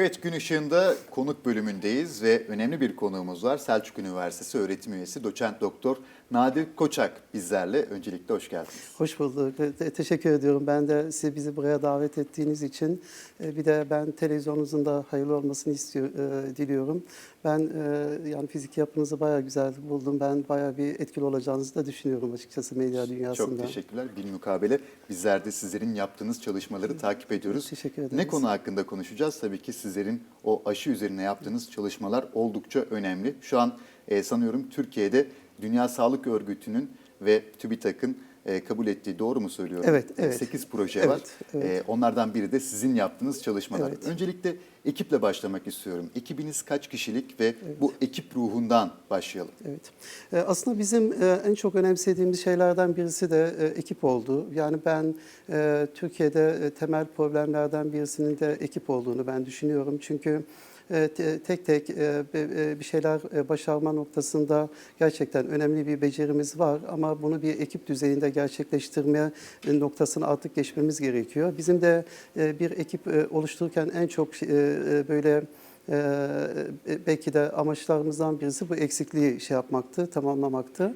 Evet gün ışığında konuk bölümündeyiz ve önemli bir konuğumuz var. Selçuk Üniversitesi öğretim üyesi doçent doktor Nadir Koçak bizlerle. Öncelikle hoş geldiniz. Hoş bulduk. Te- teşekkür ediyorum. Ben de sizi bizi buraya davet ettiğiniz için e, bir de ben televizyonunuzun da hayırlı olmasını istiyor, e, diliyorum. Ben e, yani fizik yapınızı bayağı güzel buldum. Ben bayağı bir etkili olacağınızı da düşünüyorum açıkçası medya dünyasında. Çok teşekkürler. Bilmukabele bizler de sizlerin yaptığınız çalışmaları takip ediyoruz. Teşekkür ederiz. Ne konu hakkında konuşacağız? Tabii ki sizlerin o aşı üzerine yaptığınız çalışmalar oldukça önemli. Şu an e, sanıyorum Türkiye'de Dünya Sağlık Örgütü'nün ve TÜBİTAK'ın e, kabul ettiği doğru mu söylüyorum? Evet, evet. 8 proje Evet, var. evet. E, onlardan biri de sizin yaptığınız çalışmalar. Evet. Öncelikle ekiple başlamak istiyorum. Ekibiniz kaç kişilik ve bu ekip ruhundan başlayalım. Evet. E, Aslında bizim e, en çok önemsediğimiz şeylerden birisi de e, ekip oldu. Yani ben e, Türkiye'de e, temel problemlerden birisinin de ekip olduğunu ben düşünüyorum. Çünkü e, tek tek e, e, bir şeyler e, başarma noktasında gerçekten önemli bir becerimiz var ama bunu bir ekip düzeyinde gerçekleştirme e, noktasını artık geçmemiz gerekiyor. Bizim de e, bir ekip e, oluştururken en çok e, e, böyle belki de amaçlarımızdan birisi bu eksikliği şey yapmaktı, tamamlamaktı.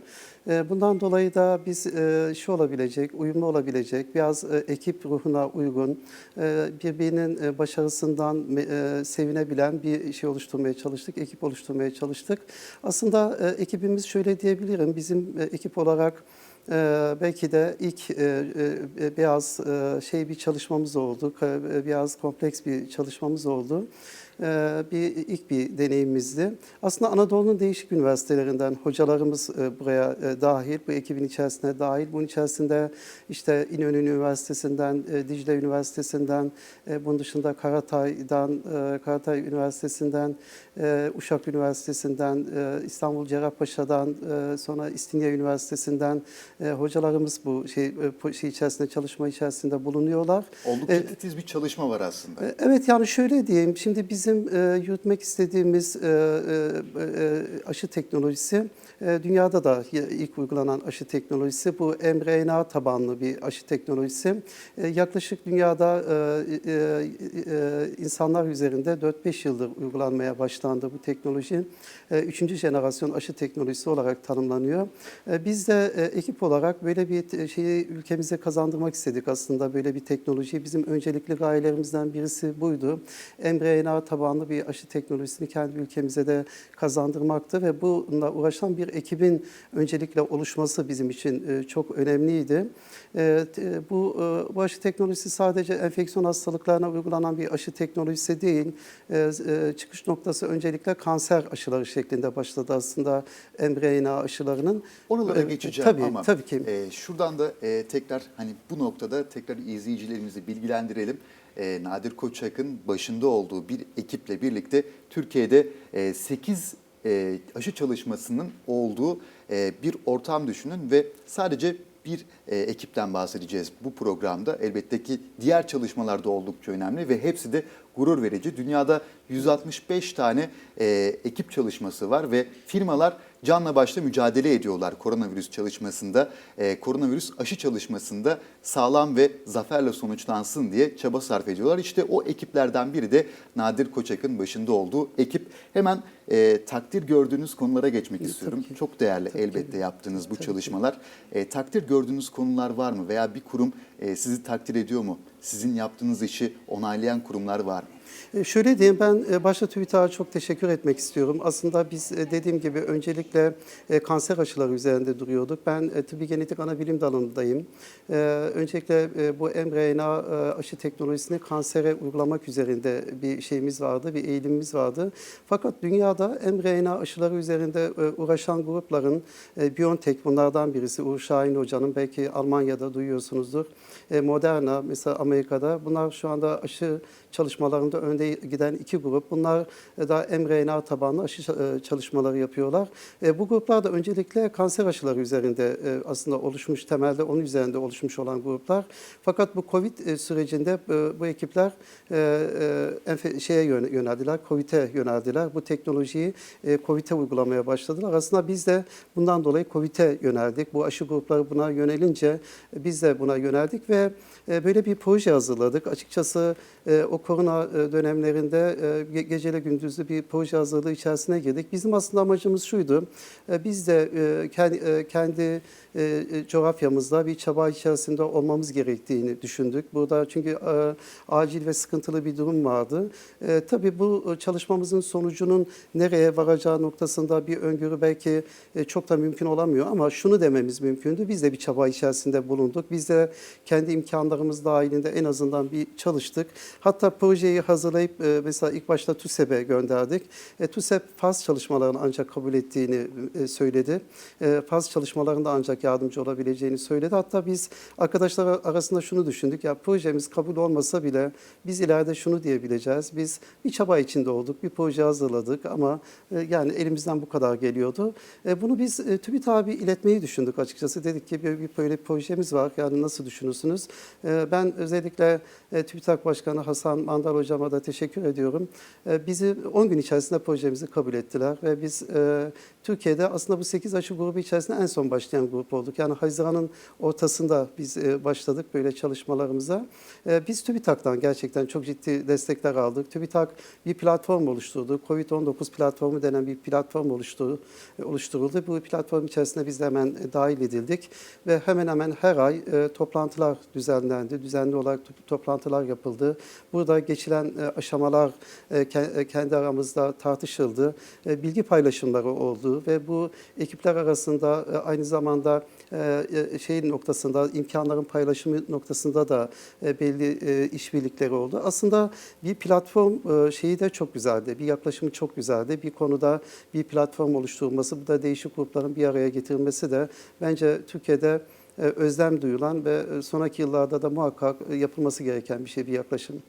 Ee, bundan dolayı da biz e, şu olabilecek, uyumlu olabilecek, biraz e, ekip ruhuna uygun, e, birbirinin e, başarısından e, sevinebilen bir şey oluşturmaya çalıştık, ekip oluşturmaya çalıştık. Aslında e, ekibimiz şöyle diyebilirim, bizim e, ekip olarak ee, belki de ilk e, e, biraz e, şey bir çalışmamız oldu, e, biraz kompleks bir çalışmamız oldu. Ee, bir ilk bir deneyimimizdi. Aslında Anadolu'nun değişik üniversitelerinden hocalarımız e, buraya e, dahil, bu ekibin içerisine dahil. Bunun içerisinde işte İnönü Üniversitesi'nden, e, Dicle Üniversitesi'nden, e, bunun dışında Karatay'dan, e, Karatay Üniversitesi'nden, e, Uşak Üniversitesi'nden, e, İstanbul Cerrahpaşa'dan, e, sonra İstinye Üniversitesi'nden e, hocalarımız bu şey, e, şey içerisinde, çalışma içerisinde bulunuyorlar. Oldukça E, titiz bir çalışma var aslında. e, Evet yani şöyle diyeyim, şimdi bizim e, yürütmek istediğimiz e, e, e, aşı teknolojisi e, dünyada da ilk uygulanan aşı teknolojisi bu mRNA tabanlı bir aşı teknolojisi. E, yaklaşık dünyada e, e, e, insanlar üzerinde 4-5 yıldır uygulanmaya başlandı bu teknoloji. E, üçüncü jenerasyon aşı teknolojisi olarak tanımlanıyor. E, biz de e, ekip olarak böyle bir te- şeyi ülkemize kazandırmak istedik aslında böyle bir teknolojiyi. Bizim öncelikli gayelerimizden birisi buydu. mRNA tabanlı bir aşı teknolojisini kendi ülkemize de kazandırmaktı ve bununla uğraşan bir ekibin öncelikle oluşması bizim için e, çok önemliydi. E, Bu, e, bu aşı teknolojisi sadece enfeksiyon hastalıklarına uygulanan bir aşı teknolojisi değil. Çıkış noktası öncelikle kanser aşıları şeklinde başladı aslında mRNA aşılarının. Oralara geçeceğim tabii, ama Tabii ki. şuradan da tekrar hani bu noktada tekrar izleyicilerimizi bilgilendirelim. E, Nadir Koçak'ın başında olduğu bir ekiple birlikte Türkiye'de 8 aşı çalışmasının olduğu e, bir ortam düşünün ve sadece bir e, ekipten bahsedeceğiz bu programda. Elbette ki diğer çalışmalar da oldukça önemli ve hepsi de gurur verici. Dünyada 165 tane e, ekip çalışması var ve firmalar canla başla mücadele ediyorlar koronavirüs çalışmasında. E, koronavirüs aşı çalışmasında sağlam ve zaferle sonuçlansın diye çaba sarf ediyorlar. İşte o ekiplerden biri de Nadir Koçak'ın başında olduğu ekip. Hemen e, takdir gördüğünüz konulara geçmek Tabii istiyorum. ki. Çok değerli Tabii ki. elbette yaptığınız bu Tabii ki. çalışmalar. E, takdir gördüğünüz konular var mı? Veya bir kurum e, sizi takdir ediyor mu? Sizin yaptığınız işi onaylayan kurumlar var mı? E, Şöyle diyeyim ben e, başta TÜBİTAK'a çok teşekkür etmek istiyorum. Aslında biz e, dediğim gibi öncelikle kanser aşıları üzerinde duruyorduk. Ben tıbbi genetik anabilim dalındayım. E, Öncelikle bu mRNA aşı teknolojisini kansere uygulamak üzerinde bir şeyimiz vardı, bir eğilimimiz vardı. Fakat dünyada mRNA aşıları üzerinde uğraşan grupların BioNTech bunlardan birisi Uğur Şahin Hoca'nın belki Almanya'da duyuyorsunuzdur. Moderna mesela Amerika'da bunlar şu anda aşı çalışmalarında önde giden iki grup. Bunlar e, da mRNA tabanlı aşı e, çalışmaları yapıyorlar. E, Bu gruplar da öncelikle kanser aşıları üzerinde aslında oluşmuş, temelde onun üzerinde oluşmuş olan gruplar. Fakat bu Covid sürecinde bu ekipler şeye yön- yöneldiler, Covid'e yöneldiler. Bu teknolojiyi Covid'e uygulamaya başladılar. Aslında biz de bundan dolayı Covid'e yöneldik. Bu aşı grupları buna yönelince biz de buna yöneldik ve böyle bir proje hazırladık. Açıkçası o korona dönemlerinde e, ge- geceli gündüzlü bir proje hazırlığı içerisine girdik. Bizim aslında amacımız şuydu. E, Biz de e, kendi, e, e, e, coğrafyamızda bir çaba içerisinde olmamız gerektiğini düşündük. Burada çünkü acil ve sıkıntılı bir durum vardı. Tabii bu çalışmamızın sonucunun nereye varacağı noktasında bir öngörü belki çok da mümkün olamıyor ama şunu dememiz mümkündü. Biz de bir çaba içerisinde bulunduk. Biz de kendi imkanlarımız dahilinde en azından bir çalıştık. Hatta projeyi hazırlayıp e, mesela ilk başta TÜSEB'e gönderdik. E, TÜSEB faz çalışmalarını ancak kabul ettiğini e, söyledi. E, faz çalışmalarında ancak yardımcı olabileceğini söyledi. Hatta biz arkadaşlar arasında şunu düşündük. Ya projemiz kabul olmasa bile biz ileride şunu diyebileceğiz. Biz bir çaba içinde olduk. Bir proje hazırladık ama e, yani elimizden bu kadar geliyordu. E, bunu biz e, bir iletmeyi düşündük açıkçası. Dedik ki bir, bir böyle bir projemiz var. Yani nasıl düşünürsünüz? E, ben özellikle e, TÜBİTAK Başkanı Hasan Mandal Hocama da teşekkür ediyorum. E, bizi 10 gün içerisinde projemizi kabul ettiler ve biz e, Türkiye'de aslında bu 8 aşı grubu içerisinde en son başlayan grup olduk. Yani Haziran'ın ortasında biz e, başladık böyle çalışmalarımıza. E, biz TÜBİTAK'tan gerçekten çok ciddi destekler aldık. TÜBİTAK bir platform oluşturdu. Covid-19 platformu denen bir platform oluşturdu, oluşturuldu. Bu platform içerisinde biz de hemen e, dahil edildik ve hemen hemen her ay e, toplantılar düzenlendi. Düzenli olarak to- toplantılar yapıldı. Burada geçilen e, aşamalar e, e, kendi aramızda tartışıldı. E, bilgi paylaşımları oldu ve bu ekipler arasında e, aynı zamanda e, e, şeyin noktasında imkanların paylaşımı noktasında da e, belli e, işbirlikleri oldu. Aslında bir platform e, şeyi de çok güzeldi. Bir yaklaşımı çok güzeldi. Bir konuda bir platform oluşturulması, bu da değişik grupların bir araya getirilmesi de bence Türkiye'de e, özlem duyulan ve e, sonraki yıllarda da muhakkak e, yapılması gereken bir şey, bir yaklaşım.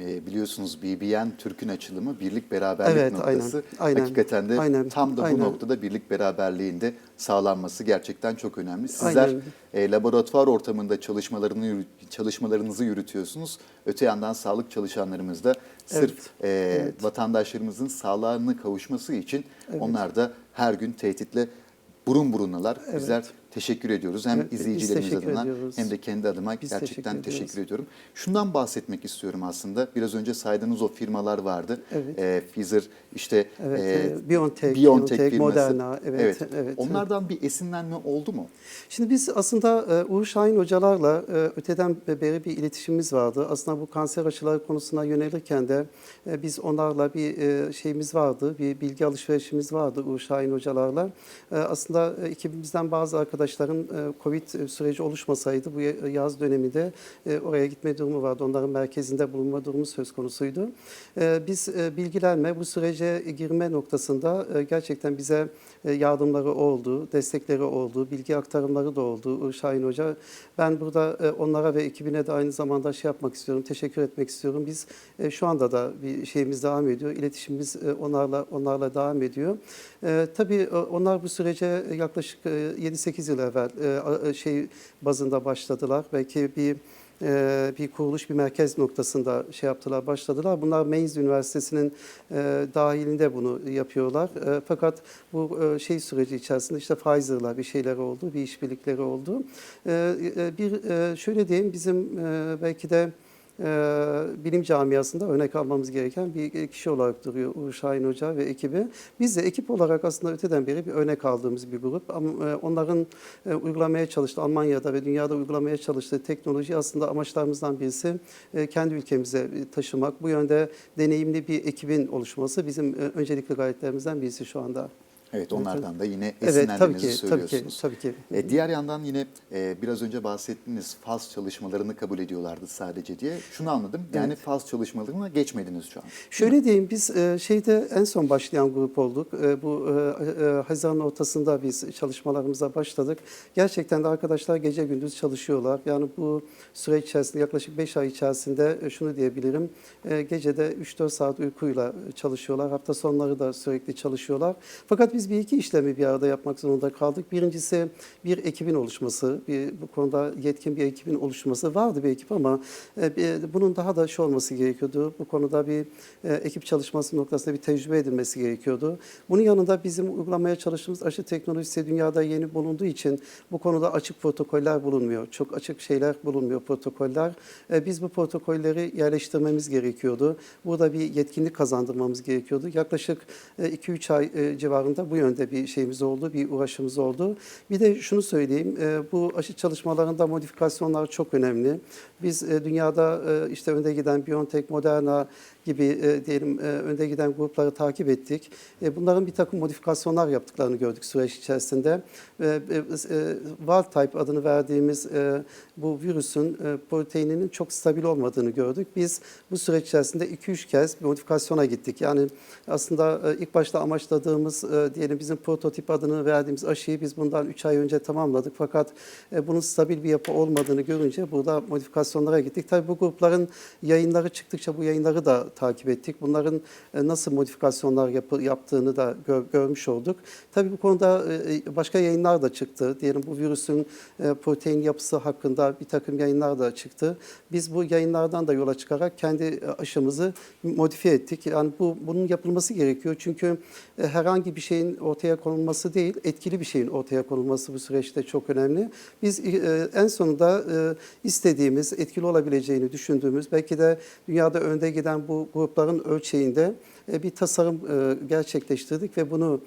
E, biliyorsunuz BBN Türk'ün açılımı birlik beraberlik Evet, noktası. aynen, aynen, Hakikaten de aynen, tam da bu aynen. noktada birlik beraberliğinde sağlanması gerçekten çok önemli. Sizler e, laboratuvar ortamında çalışmalarını çalışmalarınızı yürütüyorsunuz. Öte yandan sağlık çalışanlarımız da sırf e, evet. vatandaşlarımızın sağlığına kavuşması için Evet. onlar da her gün tehditle burun burunalar. Evet. Bizler teşekkür ediyoruz. Hem Evet, izleyicilerimiz adına ediyoruz. hem de kendi adıma Biz gerçekten teşekkür teşekkür, ediyoruz. ediyorum. Şundan bahsetmek istiyorum aslında. Biraz önce saydığınız o firmalar vardı. Evet. E, Pfizer, işte Evet, e, BioNTech, BioNTech BioNTech. Moderna, evet, evet. Onlardan bir esinlenme oldu mu? Şimdi biz aslında e, Uğur Şahin hocalarla e, öteden beri bir iletişimimiz vardı. Aslında bu kanser aşıları konusuna yönelirken de e, biz onlarla bir şeyimiz vardı, bir bilgi alışverişimiz vardı Uğur Şahin hocalarla. Aslında ekibimizden bazı arkadaşların e, Covid süreci oluşmasaydı bu ya- yaz döneminde e, oraya gitme durumu vardı. Onların merkezinde bulunma durumu söz konusuydu. E, Biz e, bilgilenme, bu sürece girme noktasında e, gerçekten bize e, yardımları oldu, destekleri oldu, bilgi aktarımları da oldu Şahin Hoca. Ben burada e, onlara ve ekibine de aynı zamanda şey yapmak istiyorum, teşekkür etmek istiyorum. Biz e, şu anda da bir şeyimiz devam ediyor, iletişimimiz e, onlarla onlarla devam ediyor. E, Tabii onlar bu sürece yaklaşık e, 7-8 yıl evvel şey bazında başladılar. Belki bir e, bir kuruluş, bir merkez noktasında şey yaptılar, başladılar. Bunlar Mainz Üniversitesi'nin e, dahilinde bunu yapıyorlar. E, fakat bu şey süreci içerisinde işte Pfizer'la bir şeyler oldu, bir işbirlikleri oldu. Bir şöyle diyeyim, bizim belki de bilim camiasında örnek almamız gereken bir kişi olarak duruyor Uğur Şahin Hoca ve ekibi. Biz de ekip olarak aslında öteden beri bir örnek aldığımız bir grup. E, onların e, uygulamaya çalıştığı, Almanya'da ve dünyada uygulamaya çalıştığı teknoloji aslında amaçlarımızdan birisi e, kendi ülkemize taşımak. Bu yönde deneyimli bir ekibin oluşması bizim öncelikli gayretlerimizden birisi şu anda. Evet onlardan da yine Evet, tabii esinlendiğinizi ki, tabii ki, söylüyorsunuz. tabii ki. E, diğer yandan yine e, biraz önce bahsettiğiniz faz çalışmalarını kabul ediyorlardı sadece diye. Şunu anladım. Yani Evet. faz çalışmalarına geçmediniz şu an. Şöyle diyeyim biz e, şeyde en son başlayan grup olduk. E, Bu e, e, Haziran ortasında biz çalışmalarımıza başladık. Gerçekten de arkadaşlar gece gündüz çalışıyorlar. Yani bu süreç içerisinde yaklaşık 5 ay içerisinde e, şunu diyebilirim. e, Gecede 3-4 saat uykuyla çalışıyorlar. Hafta sonları da sürekli çalışıyorlar. Fakat biz biz bir iki işlemi bir arada yapmak zorunda kaldık. Birincisi bir ekibin oluşması, bir, bu konuda yetkin bir ekibin oluşması vardı bir ekip ama e, bir- bunun daha da şu olması gerekiyordu. Bu konuda bir e, ekip çalışması noktasında bir tecrübe edilmesi gerekiyordu. Bunun yanında bizim uygulamaya çalıştığımız aşı teknolojisi dünyada yeni bulunduğu için bu konuda açık protokoller bulunmuyor. Çok açık şeyler bulunmuyor protokoller. E, Biz bu protokolleri yerleştirmemiz gerekiyordu. Burada bir yetkinlik kazandırmamız gerekiyordu. Yaklaşık 2-3 ay e, bu yönde bir şeyimiz oldu, bir uğraşımız oldu. Bir de şunu söyleyeyim, e, bu aşı çalışmalarında modifikasyonlar çok önemli. Biz e, dünyada e, işte önde giden BioNTech, Moderna gibi diyelim önde giden grupları takip ettik. Bunların bir takım modifikasyonlar yaptıklarını gördük süreç içerisinde. Wild type adını verdiğimiz bu virüsün proteininin çok stabil olmadığını gördük. Biz bu süreç içerisinde 2-3 kez modifikasyona gittik. Yani aslında ilk başta amaçladığımız diyelim bizim prototip adını verdiğimiz aşıyı biz bundan 3 ay önce tamamladık. Fakat e, bunun stabil bir yapı olmadığını görünce burada modifikasyonlara gittik. Tabii bu grupların yayınları çıktıkça bu yayınları da takip ettik. Bunların e, nasıl modifikasyonlar yapı, yaptığını da gör- görmüş olduk. Tabii bu konuda e, başka yayınlar da çıktı. Diyelim bu virüsün e, protein yapısı hakkında bir takım yayınlar da çıktı. Biz bu yayınlardan da yola çıkarak kendi e, aşımızı modifiye ettik. Yani bu bunun yapılması gerekiyor. Çünkü e, herhangi bir şeyin ortaya konulması değil, etkili bir şeyin ortaya konulması bu süreçte çok önemli. Biz e, en sonunda e, istediğimiz, etkili olabileceğini düşündüğümüz, belki de dünyada önde giden bu grupların ölçeğinde e, bir tasarım gerçekleştirdik ve bunu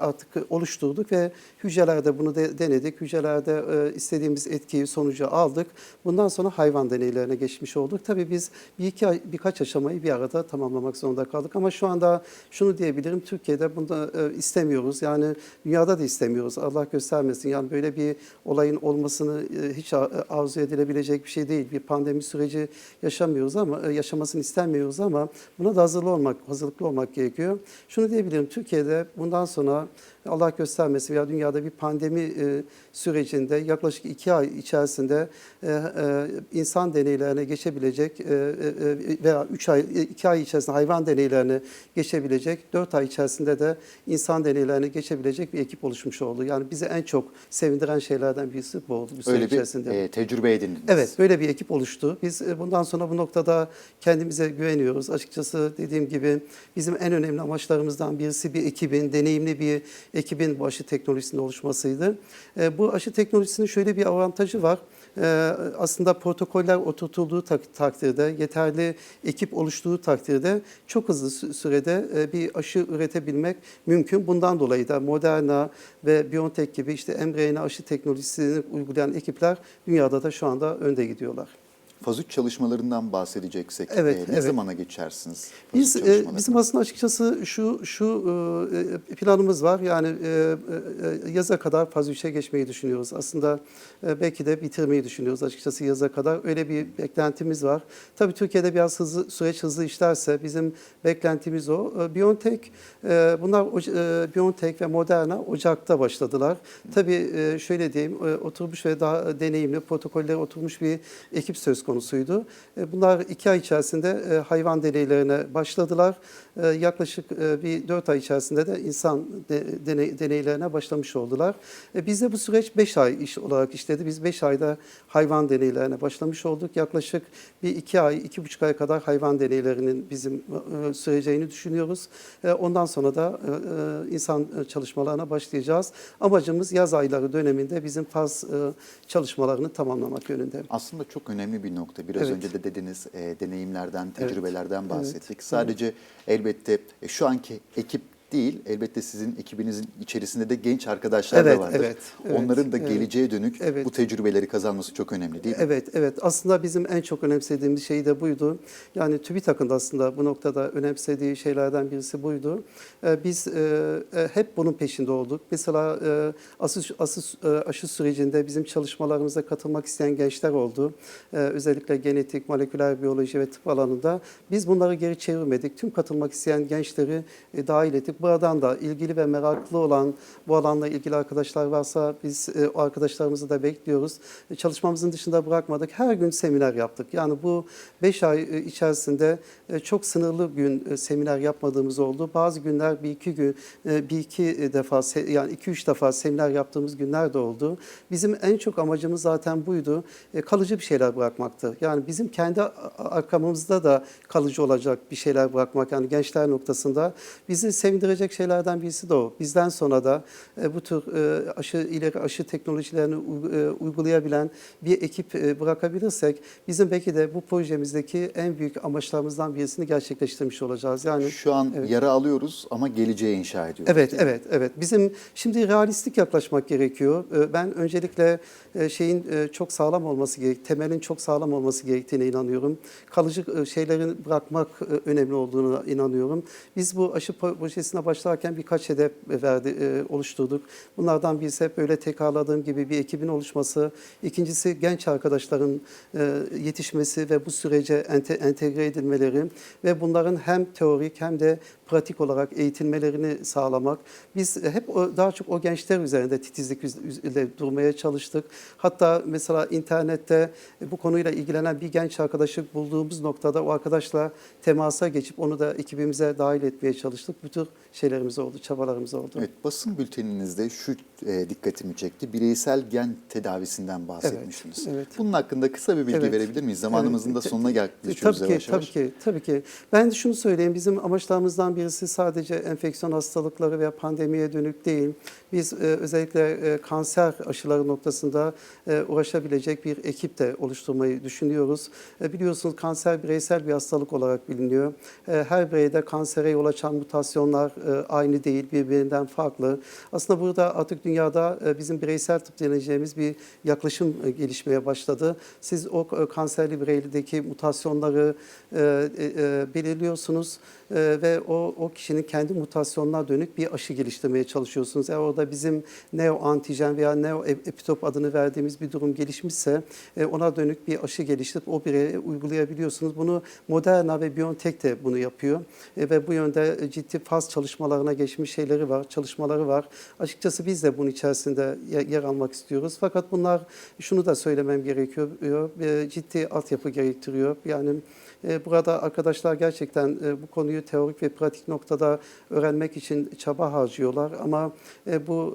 artık oluşturduk ve hücrelerde bunu de, denedik. Hücrelerde e, istediğimiz etkiyi, sonucu aldık. Bundan sonra hayvan deneylerine geçmiş olduk. Tabii biz bir iki birkaç aşamayı bir arada tamamlamak zorunda kaldık. Ama şu anda şunu diyebilirim, Türkiye'de bunu e, istemiyoruz. Yani dünyada da istemiyoruz. Allah göstermesin. Yani böyle bir olayın olmasını e, hiç arzu edilebilecek bir şey değil. Bir pandemi süreci yaşamıyoruz ama e, yaşamasını istemiyoruz ama buna da hazırlı olmak, hazırlıklı olmak gerekiyor. Şunu diyebilirim, Türkiye'de bundan sonra Allah göstermesin veya dünyada bir pandemi e, sürecinde yaklaşık iki ay içerisinde e, e, insan deneylerine geçebilecek e, e, veya üç ay, iki ay içerisinde hayvan deneylerine geçebilecek, dört ay içerisinde de insan deneylerine geçebilecek bir ekip oluşmuş oldu. Yani bizi en çok sevindiren şeylerden birisi bu oldu süreç Öyle bir içerisinde. e, tecrübe edindiniz. Evet, böyle bir ekip oluştu. Biz e, bundan sonra bu noktada kendimize güveniyoruz. Açıkçası dediğim gibi bizim en önemli amaçlarımızdan birisi bir ekibin, deneyimli bir ekibin bu aşı teknolojisinin oluşmasıydı. E, Bu aşı teknolojisinin şöyle bir avantajı var. E, Aslında protokoller oturtulduğu tak- takdirde, yeterli ekip oluştuğu takdirde çok hızlı sü- sürede e, bir aşı üretebilmek mümkün. Bundan dolayı da Moderna ve BioNTech gibi işte mRNA aşı teknolojisini uygulayan ekipler dünyada da şu anda önde gidiyorlar. Faz 3 çalışmalarından bahsedeceksek Evet, e, ne evet. zamana geçersiniz? Biz e, bizim aslında açıkçası şu şu e, planımız var. Yani e, e, yaza kadar faz 3'e geçmeyi düşünüyoruz. Aslında e, belki de bitirmeyi düşünüyoruz açıkçası yaza kadar. Öyle bir beklentimiz var. Tabii Türkiye'de biraz hızlı süreç hızlı işlerse bizim beklentimiz o. E, BioNTech e, bunlar e, BioNTech ve Moderna Ocak'ta başladılar. Tabii e, şöyle diyeyim e, oturmuş ve daha deneyimli protokollere oturmuş bir ekip söz konusuydu. E, Bunlar iki ay içerisinde e, hayvan deneylerine başladılar. E, Yaklaşık bir dört ay içerisinde de insan de- deney- deneylerine başlamış oldular. Bizde bu süreç beş ay iş olarak işledi. Biz beş ayda hayvan deneylerine başlamış olduk. Yaklaşık bir iki ay, iki buçuk ay kadar hayvan deneylerinin bizim süreceğini düşünüyoruz. Ondan sonra da insan çalışmalarına başlayacağız. Amacımız yaz ayları döneminde bizim faz çalışmalarını tamamlamak yönünde. Aslında çok önemli bir nokta. Biraz Evet. önce de dediniz e, deneyimlerden, Evet. tecrübelerden bahsettik. Sadece elbette e, şu anki ekip değil, elbette sizin ekibinizin içerisinde de genç arkadaşlar Evet, da vardır. evet, evet, Onların da evet. geleceğe dönük Evet. bu tecrübeleri kazanması çok önemli değil mi? Evet, evet. Aslında bizim en çok önemsediğimiz şey de buydu. Yani TÜBİTAK'ın da aslında bu noktada önemsediği şeylerden birisi buydu. Ee, Biz e, e, hep bunun peşinde olduk. Mesela aşı, aşı, e, aşı sürecinde bizim çalışmalarımıza katılmak isteyen gençler oldu. Özellikle genetik, moleküler biyoloji ve tıp alanında. Biz bunları geri çevirmedik. Tüm katılmak isteyen gençleri dahil edip buradan da ilgili ve meraklı olan bu alanla ilgili arkadaşlar varsa biz e, o arkadaşlarımızı da bekliyoruz. E, Çalışmamızın dışında bırakmadık. Her gün seminer yaptık. Yani bu 5 ay e, içerisinde e, çok sınırlı gün e, seminer yapmadığımız oldu. Bazı günler bir iki gün, e, bir iki defa yani iki üç defa seminer yaptığımız günler de oldu. Bizim en çok amacımız zaten buydu. E, Kalıcı bir şeyler bırakmaktı. Yani bizim kendi arkamızda da kalıcı olacak bir şeyler bırakmak. Yani gençler noktasında bizi sevindirecek şeylerden birisi de o. Bizden sonra da e, bu tür e, aşı ileri aşı teknolojilerini e, uygulayabilen bir ekip e, bırakabilirsek bizim belki de bu projemizdeki en büyük amaçlarımızdan birisini gerçekleştirmiş olacağız. Yani Şu an Evet. yara alıyoruz ama geleceğe inşa ediyoruz. Evet, evet, evet. Bizim şimdi realistik yaklaşmak gerekiyor. Ben öncelikle e, şeyin e, çok sağlam olması gerek, temelin çok sağlam olması gerektiğine inanıyorum. Kalıcı e, şeylerin bırakmak e, önemli olduğuna inanıyorum. Biz bu aşı projesine başlarken birkaç hedef verdi, e, oluşturduk. Bunlardan birisi hep böyle tekrarladığım gibi bir ekibin oluşması. İkincisi genç arkadaşların e, yetişmesi ve bu sürece ente- entegre edilmeleri ve bunların hem teorik hem de pratik olarak eğitilmelerini sağlamak. Biz hep o, daha çok o gençler üzerinde titizlik ile durmaya çalıştık. Hatta mesela internette bu konuyla ilgilenen bir genç arkadaşı bulduğumuz noktada o arkadaşla temasa geçip onu da ekibimize dahil etmeye çalıştık. Bu tür şeylerimiz oldu, çabalarımız oldu. Evet, basın bülteninizde şu e, dikkatimi çekti. Bireysel gen tedavisinden bahsetmiştiniz. evet. Bunun hakkında kısa bir bilgi Evet. verebilir miyiz? Zamanımızın da Evet, sonuna te- yaklaşıyoruz tabii ki, yavaş yavaş. Tabii ki, tabii ki. Ben de şunu söyleyeyim, bizim amaçlarımızdan birisi sadece enfeksiyon hastalıkları veya pandemiye dönük değil. Biz e, özellikle e, kanser aşıları noktasında e, uğraşabilecek bir ekip de oluşturmayı düşünüyoruz. E, biliyorsunuz kanser bireysel bir hastalık olarak biliniyor. E, her bireyde kansere yol açan mutasyonlar e, aynı değil, birbirinden farklı. Aslında burada artık dünyada e, bizim bireysel tıp deneyeceğimiz bir yaklaşım e, gelişmeye başladı. Siz o e, kanserli bireydeki mutasyonları e, e, e, belirliyorsunuz e, ve o, o kişinin kendi mutasyonuna dönük bir aşı geliştirmeye çalışıyorsunuz. Eğer orada bizim neoantijen veya neoepitop adını verdiğimiz bir durum gelişmişse e, ona dönük bir aşı geliştirip o bireye uygulayabiliyorsunuz. Bunu Moderna ve BioNTech de bunu yapıyor E, ve bu yönde ciddi faz çalışmalarına geçmiş şeyleri var, çalışmaları var. Açıkçası biz de bunun içerisinde ye- yer almak istiyoruz. Fakat bunlar şunu da söylemem gerekiyor. e, Ciddi altyapı gerektiriyor. Yani e, burada arkadaşlar gerçekten e, bu konuyu teorik ve pratik noktada öğrenmek için çaba harcıyorlar ama e, bu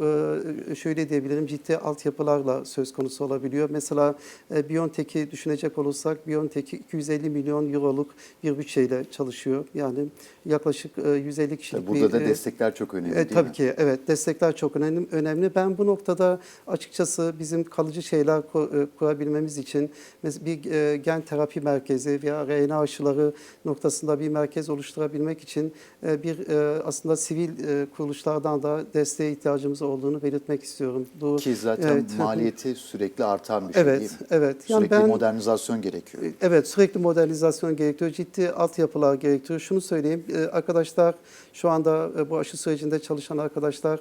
e, şöyle diyebilirim ciddi altyapılarla söz konusu olabiliyor. Mesela e, BioNTech'i düşünecek olursak BioNTech 250 milyon euroluk bir bütçeyle çalışıyor. Yani yaklaşık e, 150 kişilik burada bir da e, destekler çok önemli e, değil tabii mi? ki evet destekler çok önemli. önemli. Ben bu noktada açıkçası bizim kalıcı şeyler ku- e, kurabilmemiz için bir e, gen terapi merkezi veya RNA aşıları noktasında bir merkez oluşturabilmek için e, bir e, aslında sivil e, kuruluşlardan da desteğe ihtiyacımız olduğunu belirtmek istiyorum. Bu Ki zaten Evet. maliyeti sürekli artan bir şey evet değil mi? evet. Sürekli modernizasyon gerekiyor. Evet sürekli modernizasyon gerektiriyor. Ciddi altyapılar gerektiriyor. Şunu söyleyeyim arkadaşlar şu anda bu aşı sürecinde çalışan arkadaşlar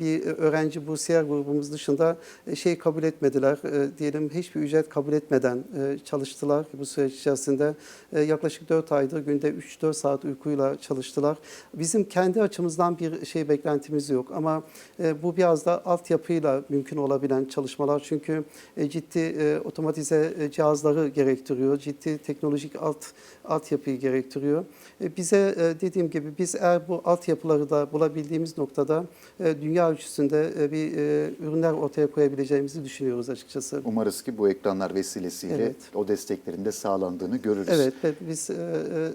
bir öğrenci bursiyer grubumuz dışında şey kabul etmediler. Diyelim hiçbir ücret kabul etmeden çalıştılar bu süreç içerisinde. E, Yaklaşık 4 aydır günde 3-4 saat uykuyla çalıştılar. Bizim kendi açımızdan bir şey beklentimiz yok ama e, bu biraz da altyapıyla mümkün olabilen çalışmalar. Çünkü e, ciddi otomatize cihazları gerektiriyor. Ciddi teknolojik alt altyapıyı gerektiriyor. Bize dediğim gibi biz eğer bu altyapıları da bulabildiğimiz noktada dünya ölçüsünde bir ürünler ortaya koyabileceğimizi düşünüyoruz açıkçası. Umarız ki bu ekranlar vesilesiyle Evet. o desteklerin de sağlandığını görürüz. Evet, evet biz e, e,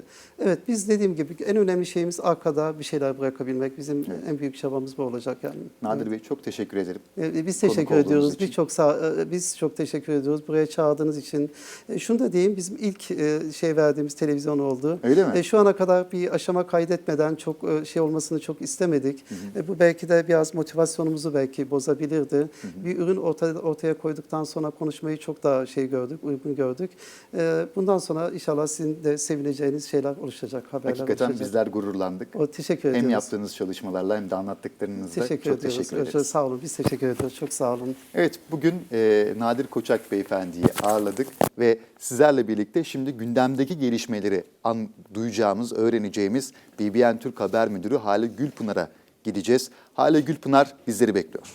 evet biz dediğim gibi en önemli şeyimiz arkada bir şeyler bırakabilmek. Bizim Evet. en büyük çabamız bu olacak yani. Nadir Evet. Bey çok teşekkür ederim. E, Biz konuk teşekkür olduğunuz ediyoruz. Biz çok sağ, e, biz çok teşekkür ediyoruz buraya çağırdığınız için. E, Şunu da diyeyim bizim ilk e, şey verdiğimiz televizyon oldu. Öyle mi? E, Şu ana kadar bir aşama kaydetmeden çok e, şey olmasını çok istemedik. E, Bu belki de biraz motivasyonumuzu belki bozabilirdi. Bir ürün ortaya ortaya koyduktan sonra konuşmayı çok daha şey gördük, uygun gördük. E, Bundan sonra inşallah İnşallah sizin de sevineceğiniz şeyler oluşacak, haberler Hakikaten oluşacak. bizler gururlandık. O teşekkür Hem ediyoruz. yaptığınız çalışmalarla hem de anlattıklarınızla Teşekkür çok ediyoruz. teşekkür ederiz. Sağ olun. Biz teşekkür ediyoruz. Çok sağ olun. Evet bugün e, Nadir Koçak Beyefendi'yi ağırladık ve sizlerle birlikte şimdi gündemdeki gelişmeleri an, duyacağımız, öğreneceğimiz BBN Türk Haber Müdürü Hale Gülpınar'a gideceğiz. Hale Gülpınar bizleri bekliyor.